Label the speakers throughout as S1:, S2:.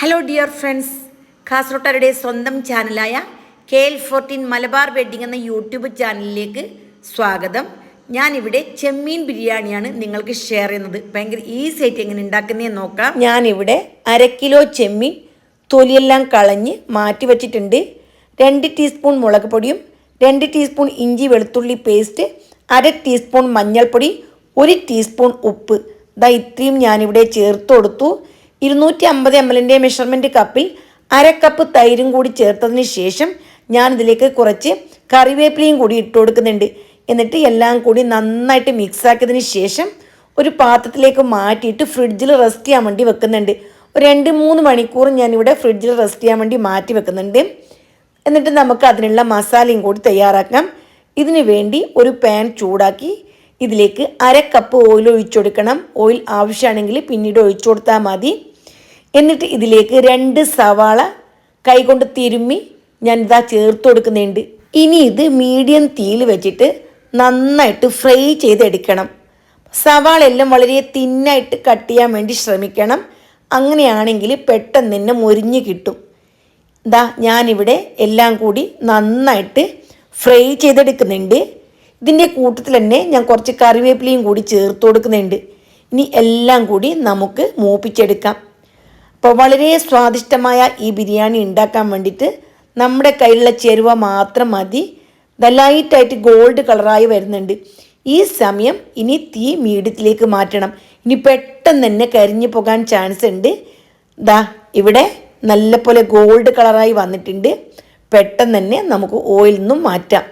S1: Hello dear friends കാസർഗോട്ടുകാരുടെ സ്വന്തം ചാനലായ K L fourteen Malabar wedding എന്ന യൂട്യൂബ് ചാനലിലേക്ക് സ്വാഗതം. ഞാനിവിടെ ചെമ്മീൻ ബിരിയാണിയാണ് നിങ്ങൾക്ക് ഷെയർ ചെയ്യുന്നത്. ഭയങ്കര ഈസി ആയിട്ട് എങ്ങനെ ഉണ്ടാക്കുന്നതെന്ന് നോക്കാം. ഞാനിവിടെ അര കിലോ ചെമ്മീൻ തൊലിയെല്ലാം കളഞ്ഞ് മാറ്റി വച്ചിട്ടുണ്ട്. രണ്ട് ടീസ്പൂൺ മുളക് പൊടിയും രണ്ട് ടീസ്പൂൺ ഇഞ്ചി വെളുത്തുള്ളി പേസ്റ്റ് അര ടീസ്പൂൺ മഞ്ഞൾപ്പൊടി ഒരു ടീസ്പൂൺ ഉപ്പ്. ഇതാ ഇത്രയും ഞാനിവിടെ ചേർത്ത് കൊടുത്തു. ഇരുന്നൂറ്റി അമ്പത് എം എല്ലിന്റെ മെഷർമെന്റ് കപ്പിൽ അര കപ്പ് തൈരും കൂടി ചേർത്തതിന് ശേഷം ഞാനിതിലേക്ക് കുറച്ച് കറിവേപ്പിലയും കൂടി ഇട്ട് കൊടുക്കുന്നുണ്ട്. എന്നിട്ട് എല്ലാം കൂടി നന്നായിട്ട് മിക്സ് ആക്കിയതിന് ശേഷം ഒരു പാത്രത്തിലേക്ക് മാറ്റിയിട്ട് ഫ്രിഡ്ജിൽ റെസ്റ്റ് ചെയ്യാൻ വേണ്ടി വെക്കുന്നുണ്ട്. ഒരു രണ്ട് മൂന്ന് മണിക്കൂർ ഞാനിവിടെ ഫ്രിഡ്ജിൽ റെസ്റ്റ് ചെയ്യാൻ വേണ്ടി മാറ്റി വെക്കുന്നുണ്ട്. എന്നിട്ട് നമുക്ക് അതിനുള്ള മസാലയും കൂടി തയ്യാറാക്കാം. ഇതിനു വേണ്ടി ഒരു പാൻ ചൂടാക്കി ഇതിലേക്ക് അര കപ്പ് ഓയിൽ ഒഴിച്ചു കൊടുക്കണം. ഓയിൽ ആവശ്യമാണെങ്കിൽ പിന്നീട് ഒഴിച്ചു കൊടുത്താൽ മതി. എന്നിട്ട് ഇതിലേക്ക് രണ്ട് സവാള കൈകൊണ്ട് തിരുമ്മി ഞാനിതാ ചേർത്ത് കൊടുക്കുന്നുണ്ട്. ഇനി ഇത് മീഡിയം തീയിൽ വെച്ചിട്ട് നന്നായിട്ട് ഫ്രൈ ചെയ്തെടുക്കണം. സവാള എല്ലാം വളരെ തിന്നായിട്ട് കട്ട് ചെയ്യാൻ വേണ്ടി ശ്രമിക്കണം. അങ്ങനെയാണെങ്കിൽ പെട്ടെന്ന് തന്നെ മുരിഞ്ഞ് കിട്ടും. ഇതാ ഞാനിവിടെ എല്ലാം കൂടി നന്നായിട്ട് ഫ്രൈ ചെയ്തെടുക്കുന്നുണ്ട്. ഇതിന്റെ കൂട്ടത്തിൽ തന്നെ ഞാൻ കുറച്ച് കറിവേപ്പിലയും കൂടി ചേർത്ത് കൊടുക്കുന്നുണ്ട്. ഇനി എല്ലാം കൂടി നമുക്ക് മൂപ്പിച്ചെടുക്കാം. അപ്പോൾ വളരെ സ്വാദിഷ്ടമായ ഈ ബിരിയാണി ഉണ്ടാക്കാൻ വേണ്ടിയിട്ട് നമ്മുടെ കയ്യിലുള്ള ചേരുവ മാത്രം മതി. ലൈറ്റായിട്ട് ഗോൾഡ് കളറായി വരുന്നുണ്ട്. ഈ സമയം ഇനി തീ മീഡിയത്തിലേക്ക് മാറ്റണം. ഇനി പെട്ടെന്ന് തന്നെ കരിഞ്ഞു പോകാൻ ചാൻസ് ഉണ്ട്. ദാ ഇവിടെ നല്ലപോലെ ഗോൾഡ് കളറായി വന്നിട്ടുണ്ട്. പെട്ടെന്ന് തന്നെ നമുക്ക് ഓയിൽ നിന്നും മാറ്റാം.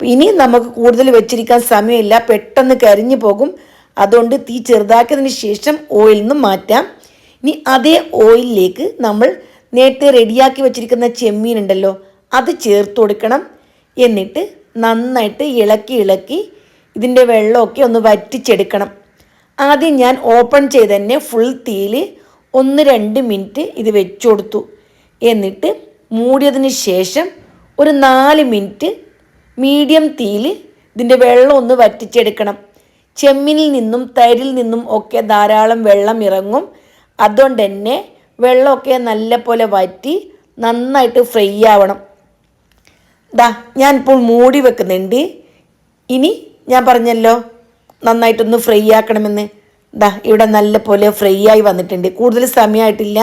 S1: ഇനി നമുക്ക് കൂടുതൽ വെച്ചിരിക്കാൻ സമയമില്ല. പെട്ടെന്ന് കരിഞ്ഞു പോകും. അതുകൊണ്ട് തീ ചെറുതാക്കിയതിന് ശേഷം ഓയിൽ നിന്നും മാറ്റാം. ഇനി അതേ ഓയിലിലേക്ക് നമ്മൾ നേരത്തെ റെഡിയാക്കി വെച്ചിരിക്കുന്ന ചെമ്മീൻ ഉണ്ടല്ലോ അത് ചേർത്ത് കൊടുക്കണം. എന്നിട്ട് നന്നായിട്ട് ഇളക്കി ഇളക്കി ഇതിന്റെ വെള്ളമൊക്കെ ഒന്ന് വറ്റിച്ചെടുക്കണം. ആദ്യം ഞാൻ ഓപ്പൺ ചെയ്ത് തന്നെ ഫുൾ തീയിൽ ഒന്ന് രണ്ട് മിനിറ്റ് ഇത് വെച്ചു കൊടുത്തു. എന്നിട്ട് മൂടിയതിന് ശേഷം ഒരു നാല് മിനിറ്റ് മീഡിയം തീയിൽ ഇതിന്റെ വെള്ളം ഒന്ന് വറ്റിച്ചെടുക്കണം. ചെമ്മിനിൽ നിന്നും തൈരിൽ നിന്നും ഒക്കെ ധാരാളം വെള്ളം ഇറങ്ങും. അതുകൊണ്ട് തന്നെ വെള്ളമൊക്കെ നല്ലപോലെ വറ്റി നന്നായിട്ട് ഫ്രൈ ആവണം. ദാ ഞാനിപ്പോൾ മൂടി വെക്കുന്നുണ്ട്. ഇനി ഞാൻ പറഞ്ഞല്ലോ നന്നായിട്ടൊന്ന് ഫ്രൈ ആക്കണമെന്ന്. ദാ ഇവിടെ നല്ല പോലെ ഫ്രൈ ആയി വന്നിട്ടുണ്ട്. കൂടുതൽ സമയമായിട്ടില്ല.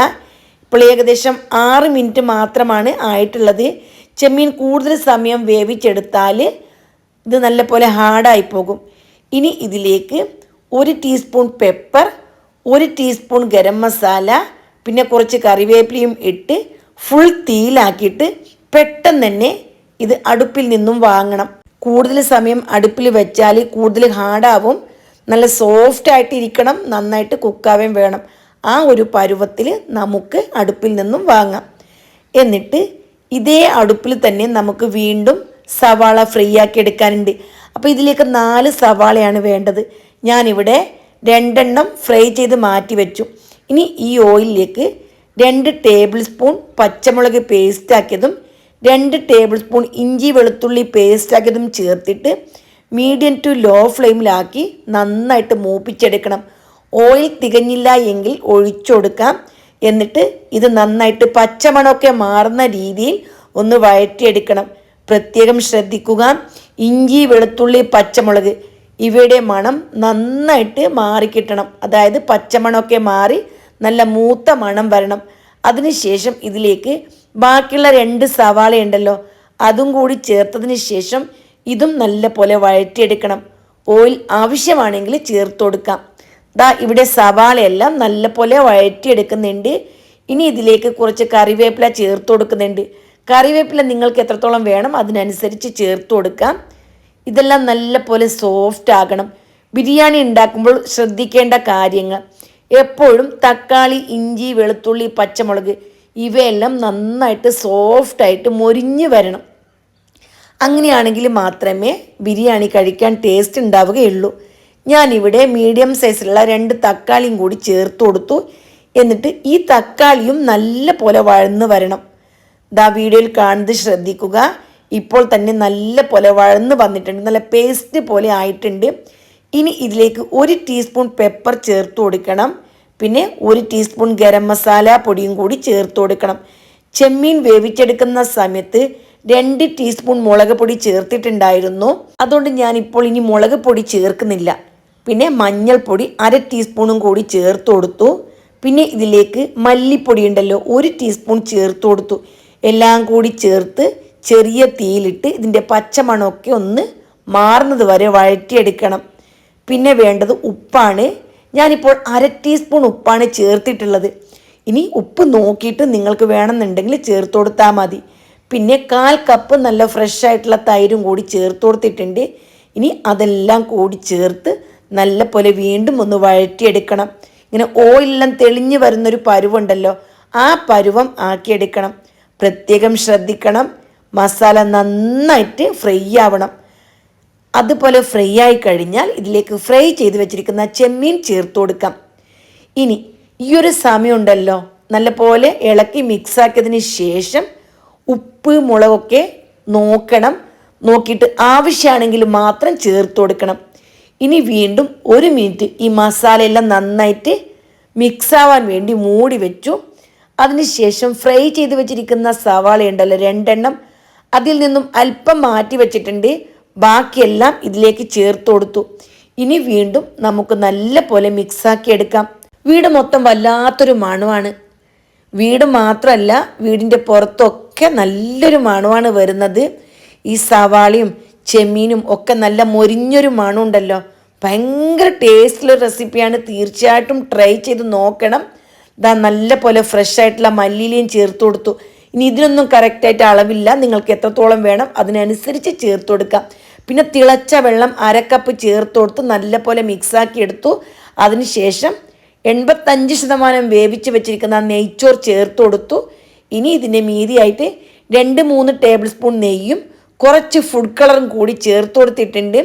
S1: ഇപ്പോൾ ഏകദേശം ആറ് മിനിറ്റ് മാത്രമാണ് ആയിട്ടുള്ളത്. ചെമ്മീൻ കൂടുതൽ സമയം വേവിച്ചെടുത്താൽ ഇത് നല്ല പോലെ ഹാർഡായി പോകും. ഇനി ഇതിലേക്ക് ഒരു ടീസ്പൂൺ പെപ്പർ ഒരു ടീസ്പൂൺ ഗരം മസാല പിന്നെ കുറച്ച് കറിവേപ്പിലയും ഇട്ട് ഫുൾ തീയിലാക്കിയിട്ട് പെട്ടെന്ന് തന്നെ ഇത് അടുപ്പിൽ നിന്നും വാങ്ങണം. കൂടുതൽ സമയം അടുപ്പിൽ വെച്ചാൽ കൂടുതൽ ഹാർഡാവും. നല്ല സോഫ്റ്റ് ആയിട്ട് ഇരിക്കണം. നന്നായിട്ട് കുക്കാവേം വേണം. ആ ഒരു പരുവത്തിൽ നമുക്ക് അടുപ്പിൽ നിന്നും വാങ്ങാം. എന്നിട്ട് ഇതേ അടുപ്പിൽ തന്നെ നമുക്ക് വീണ്ടും സവാള ഫ്രീ ആക്കി എടുക്കാനുണ്ട്. അപ്പോൾ ഇതിലേക്ക് നാല് സവാളയാണ് വേണ്ടത്. ഞാനിവിടെ രണ്ടെണ്ണം ഫ്രൈ ചെയ്ത് മാറ്റി വെച്ചു. ഇനി ഈ ഓയിലിലേക്ക് രണ്ട് ടേബിൾ സ്പൂൺ പച്ചമുളക് പേസ്റ്റ് ആക്കിയതും രണ്ട് ടേബിൾ സ്പൂൺ ഇഞ്ചി വെളുത്തുള്ളി പേസ്റ്റ് ആക്കിയതും ചേർത്തിട്ട് മീഡിയം ടു ലോ ഫ്ലെയിമിലാക്കി നന്നായിട്ട് മൂപ്പിച്ചെടുക്കണം. ഓയിൽ തികഞ്ഞില്ല എങ്കിൽ ഒഴിച്ചൊടുക്കാം എന്നിട്ട് ഇത് നന്നായിട്ട് പച്ചമണമൊക്കെ മാറുന്ന രീതിയിൽ ഒന്ന് വഴറ്റിയെടുക്കണം. പ്രത്യേകം ശ്രദ്ധിക്കുക. ഇഞ്ചി വെളുത്തുള്ളി പച്ചമുളക് ഇവയുടെ മണം നന്നായിട്ട് മാറിക്കിട്ടണം. അതായത് പച്ചമണമൊക്കെ മാറി നല്ല മൂത്ത മണം വരണം. അതിനുശേഷം ഇതിലേക്ക് ബാക്കിയുള്ള രണ്ട് സവാള ഉണ്ടല്ലോ അതും കൂടി ചേർത്തതിന് ശേഷം ഇതും നല്ല പോലെ വഴറ്റിയെടുക്കണം. ഓയിൽ ആവശ്യമാണെങ്കിൽ ചേർത്ത് കൊടുക്കാം. ദാ ഇവിടെ സവാളയെല്ലാം നല്ല പോലെ വഴറ്റിയെടുക്കുന്നുണ്ട്. ഇനി ഇതിലേക്ക് കുറച്ച് കറിവേപ്പില ചേർത്ത് കൊടുക്കുന്നുണ്ട്. കറിവേപ്പില നിങ്ങൾക്ക് എത്രത്തോളം വേണം അതിനനുസരിച്ച് ചേർത്ത് കൊടുക്കാം. ഇതെല്ലാം നല്ല പോലെ സോഫ്റ്റ് ആകണം. ബിരിയാണി ഉണ്ടാക്കുമ്പോൾ ശ്രദ്ധിക്കേണ്ട കാര്യങ്ങൾ. എപ്പോഴും തക്കാളി ഇഞ്ചി വെളുത്തുള്ളി പച്ചമുളക് ഇവയെല്ലാം നന്നായിട്ട് സോഫ്റ്റായിട്ട് മൊരിഞ്ഞ് വരണം. അങ്ങനെയാണെങ്കിൽ മാത്രമേ ബിരിയാണി കഴിക്കാൻ ടേസ്റ്റ് ഉണ്ടാവുകയുള്ളൂ. ഞാനിവിടെ മീഡിയം സൈസിലുള്ള രണ്ട് തക്കാളിയും കൂടി ചേർത്ത് കൊടുത്തു. എന്നിട്ട് ഈ തക്കാളിയും നല്ല പോലെ വഴന്ന് വരണം. ദാ വീഡിയോയിൽ കാണുന്നത് ശ്രദ്ധിക്കുക. ഇപ്പോൾ തന്നെ നല്ല പോലെ വഴന്ന് വന്നിട്ടുണ്ട് നല്ല പേസ്റ്റ് പോലെ ആയിട്ടുണ്ട്. ഇനി ഇതിലേക്ക് ഒരു ടീസ്പൂൺ പെപ്പർ ചേർത്ത് കൊടുക്കണം. പിന്നെ ഒരു ടീസ്പൂൺ ഗരം മസാല പൊടിയും കൂടി ചേർത്ത് കൊടുക്കണം. ചെമ്മീൻ വേവിച്ചെടുക്കുന്ന സമയത്ത് രണ്ട് ടീസ്പൂൺ മുളക് പൊടി ചേർത്തിട്ടുണ്ടായിരുന്നു. അതുകൊണ്ട് ഞാൻ ഇപ്പോൾ ഇനി മുളക് പൊടി ചേർക്കുന്നില്ല. പിന്നെ മഞ്ഞൾപ്പൊടി അര ടീസ്പൂണും കൂടി ചേർത്ത് കൊടുത്തു. പിന്നെ ഇതിലേക്ക് മല്ലിപ്പൊടി ഉണ്ടല്ലോ ഒരു ടീസ്പൂൺ ചേർത്ത് കൊടുത്തു. എല്ലാം കൂടി ചേർത്ത് ചെറിയ തീയിലിട്ട് ഇതിന്റെ പച്ചമണമൊക്കെ ഒന്ന് മാറുന്നത് വരെ വഴറ്റിയെടുക്കണം. പിന്നെ വേണ്ടത് ഉപ്പാണ്. ഞാനിപ്പോൾ അര ടീസ്പൂൺ ഉപ്പാണ് ചേർത്തിട്ടുള്ളത്. ഇനി ഉപ്പ് നോക്കിയിട്ട് നിങ്ങൾക്ക് വേണമെന്നുണ്ടെങ്കിൽ ചേർത്ത് കൊടുത്താൽ മതി. പിന്നെ കാൽ കപ്പ് നല്ല ഫ്രഷ് ആയിട്ടുള്ള തൈരും കൂടി ചേർത്ത് കൊടുത്തിട്ടുണ്ട്. ഇനി അതെല്ലാം കൂടി ചേർത്ത് നല്ല പോലെ വീണ്ടും ഒന്ന് വഴറ്റിയെടുക്കണം. ഇങ്ങനെ ഓയിലെല്ലാം തെളിഞ്ഞു വരുന്നൊരു പരുവുണ്ടല്ലോ ആ പരുവം ആക്കിയെടുക്കണം. പ്രത്യേകം ശ്രദ്ധിക്കണം. മസാല നന്നായിട്ട് ഫ്രൈ ആവണം. അതുപോലെ ഫ്രൈ ആയി കഴിഞ്ഞാൽ ഇതിലേക്ക് ഫ്രൈ ചെയ്ത് വെച്ചിരിക്കുന്ന ചെമ്മീൻ ചേർത്ത് കൊടുക്കാം. ഇനി ഈ ഒരു സമയമുണ്ടല്ലോ നല്ലപോലെ ഇളക്കി മിക്സാക്കിയതിന് ശേഷം ഉപ്പ് മുളകൊക്കെ നോക്കണം. നോക്കിയിട്ട് ആവശ്യമാണെങ്കിൽ മാത്രം ചേർത്ത് കൊടുക്കണം. ഇനി വീണ്ടും ഒരു മിനിറ്റ് ഈ മസാലയെല്ലാം നന്നായിട്ട് മിക്സാവാൻ വേണ്ടി മൂടി വെച്ചു. അതിനുശേഷം ഫ്രൈ ചെയ്ത് വെച്ചിരിക്കുന്ന സവാള ഉണ്ടല്ലോ രണ്ടെണ്ണം അതിൽ നിന്നും അല്പം മാറ്റി വെച്ചിട്ടുണ്ട്. ബാക്കിയെല്ലാം ഇതിലേക്ക് ചേർത്ത് കൊടുത്തു. ഇനി വീണ്ടും നമുക്ക് നല്ല പോലെ മിക്സാക്കി എടുക്കാം. വീട് മൊത്തം വല്ലാത്തൊരു മണുവാണ്. വീട് മാത്രമല്ല വീടിന്റെ പുറത്തൊക്കെ നല്ലൊരു മണുവാണ് വരുന്നത്. ഈ സവാളയും ചെമ്മീനും ഒക്കെ നല്ല മൊരിഞ്ഞൊരു മണുണ്ടല്ലോ. ഭയങ്കര ടേസ്റ്റുള്ള റെസിപ്പിയാണ് തീർച്ചയായിട്ടും ട്രൈ ചെയ്ത് നോക്കണം. ഇതാ നല്ല പോലെ ഫ്രഷ് ആയിട്ടുള്ള മല്ലിയിലയും ചേർത്ത് കൊടുത്തു. ഇനി ഇതിനൊന്നും കറക്റ്റായിട്ട് അളവില്ല. നിങ്ങൾക്ക് എത്രത്തോളം വേണം അതിനനുസരിച്ച് ചേർത്ത് കൊടുക്കാം. പിന്നെ തിളച്ച വെള്ളം അരക്കപ്പ് ചേർത്ത് കൊടുത്ത് നല്ല പോലെ മിക്സാക്കി എടുത്തു. അതിനുശേഷം എൺപത്തഞ്ച് ശതമാനം വേവിച്ച് വെച്ചിരിക്കുന്ന നെയ്ച്ചോർ ചേർത്ത് കൊടുത്തു. ഇനി ഇതിന്റെ മീതിയായിട്ട് രണ്ട് മൂന്ന് ടേബിൾ സ്പൂൺ നെയ്യും കുറച്ച് ഫുഡ് കളറും കൂടി ചേർത്ത് കൊടുത്തിട്ടുണ്ട്.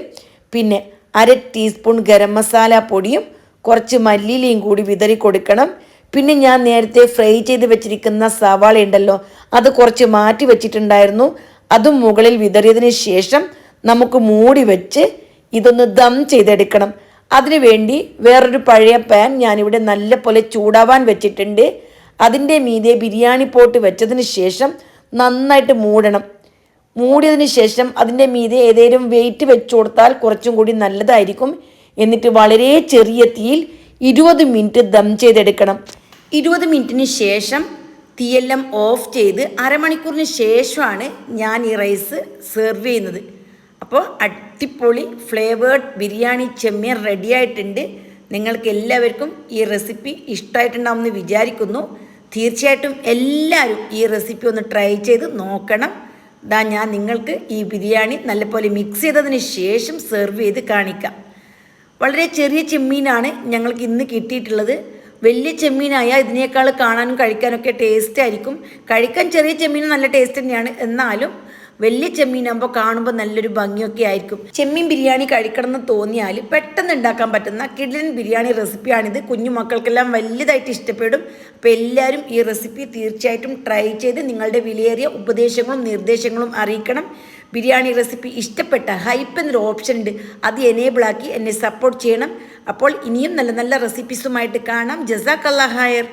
S1: പിന്നെ അര ടീസ്പൂൺ ഗരം മസാല പൊടിയും കുറച്ച് മല്ലിയിലയും കൂടി വിതറി കൊടുക്കണം. പിന്നെ ഞാൻ നേരത്തെ ഫ്രൈ ചെയ്ത് വെച്ചിരിക്കുന്ന സവാള ഉണ്ടല്ലോ അത് കുറച്ച് മാറ്റി വെച്ചിട്ടുണ്ടായിരുന്നു. അതും മുകളിൽ വിതറിയതിന് ശേഷം നമുക്ക് മൂടി വെച്ച് ഇതൊന്ന് ദം ചെയ്തെടുക്കണം. അതിനുവേണ്ടി വേറൊരു പഴയ പാൻ ഞാനിവിടെ നല്ല പോലെ ചൂടാവാൻ വെച്ചിട്ടുണ്ട്. അതിന്റെ മീതെ ബിരിയാണി പോട്ട് വെച്ചതിന് ശേഷം നന്നായിട്ട് മൂടണം. മൂടിയതിന് ശേഷം അതിന്റെ മീതെ ഏതെങ്കിലും വെയിറ്റ് വെച്ചു കൊടുത്താൽ കുറച്ചും കൂടി നല്ലതായിരിക്കും. എന്നിട്ട് വളരെ ചെറിയ തീയിൽ ഇരുപത് മിനിറ്റ് ദം ചെയ്തെടുക്കണം. ഇരുപത് മിനിറ്റിന് ശേഷം തീയെല്ലാം ഓഫ് ചെയ്ത് അരമണിക്കൂറിന് ശേഷമാണ് ഞാൻ ഈ റൈസ് സെർവ് ചെയ്യുന്നത്. അപ്പോൾ അടിപൊളി ഫ്ലേവേർഡ് ബിരിയാണി ചെമ്മീൻ റെഡി ആയിട്ടുണ്ട്. നിങ്ങൾക്ക് എല്ലാവർക്കും ഈ റെസിപ്പി ഇഷ്ടമായിട്ടുണ്ടാവുമെന്ന് വിചാരിക്കുന്നു. തീർച്ചയായിട്ടും എല്ലാവരും ഈ റെസിപ്പി ഒന്ന് ട്രൈ ചെയ്ത് നോക്കണം. ദാ ഞാൻ നിങ്ങൾക്ക് ഈ ബിരിയാണി നല്ലപോലെ മിക്സ് ചെയ്തതിന് ശേഷം സെർവ് ചെയ്ത് കാണിക്കാം. വളരെ ചെറിയ ചെമ്മീനാണ് ഞങ്ങൾക്ക് ഇന്ന് കിട്ടിയിട്ടുള്ളത്. വലിയ ചെമ്മീനായാൽ ഇതിനേക്കാൾ കാണാനും കഴിക്കാനൊക്കെ ടേസ്റ്റ് ആയിരിക്കും. കഴിക്കാൻ ചെറിയ ചെമ്മീൻ നല്ല ടേസ്റ്റ് തന്നെയാണ്. എന്നാലും വലിയ ചെമ്മീനാകുമ്പോൾ കാണുമ്പോൾ നല്ലൊരു ഭംഗിയൊക്കെ ആയിരിക്കും. ചെമ്മീൻ ബിരിയാണി കഴിക്കണം എന്ന് തോന്നിയാൽ പെട്ടെന്ന് ഉണ്ടാക്കാൻ പറ്റുന്ന കിഡിലൻ ബിരിയാണി റെസിപ്പിയാണിത് കുഞ്ഞു മക്കൾക്കെല്ലാം വലിയതായിട്ട് ഇഷ്ടപ്പെടും. അപ്പോൾ എല്ലാവരും ഈ റെസിപ്പി തീർച്ചയായിട്ടും ട്രൈ ചെയ്ത് നിങ്ങളുടെ വിലയേറിയ ഉപദേശങ്ങളും നിർദ്ദേശങ്ങളും അറിയിക്കണം. ബിരിയാണി റെസിപ്പി ഇഷ്ടപ്പെട്ട ഹൈപ്പ് എന്നൊരു ഓപ്ഷൻ ഉണ്ട്. അത് എനേബിളാക്കി എന്നെ സപ്പോർട്ട് ചെയ്യണം. അപ്പോൾ ഇനിയും നല്ല നല്ല റെസിപ്പീസുമായിട്ട് കാണാം. ജസാക്കല്ലാ ഹയർ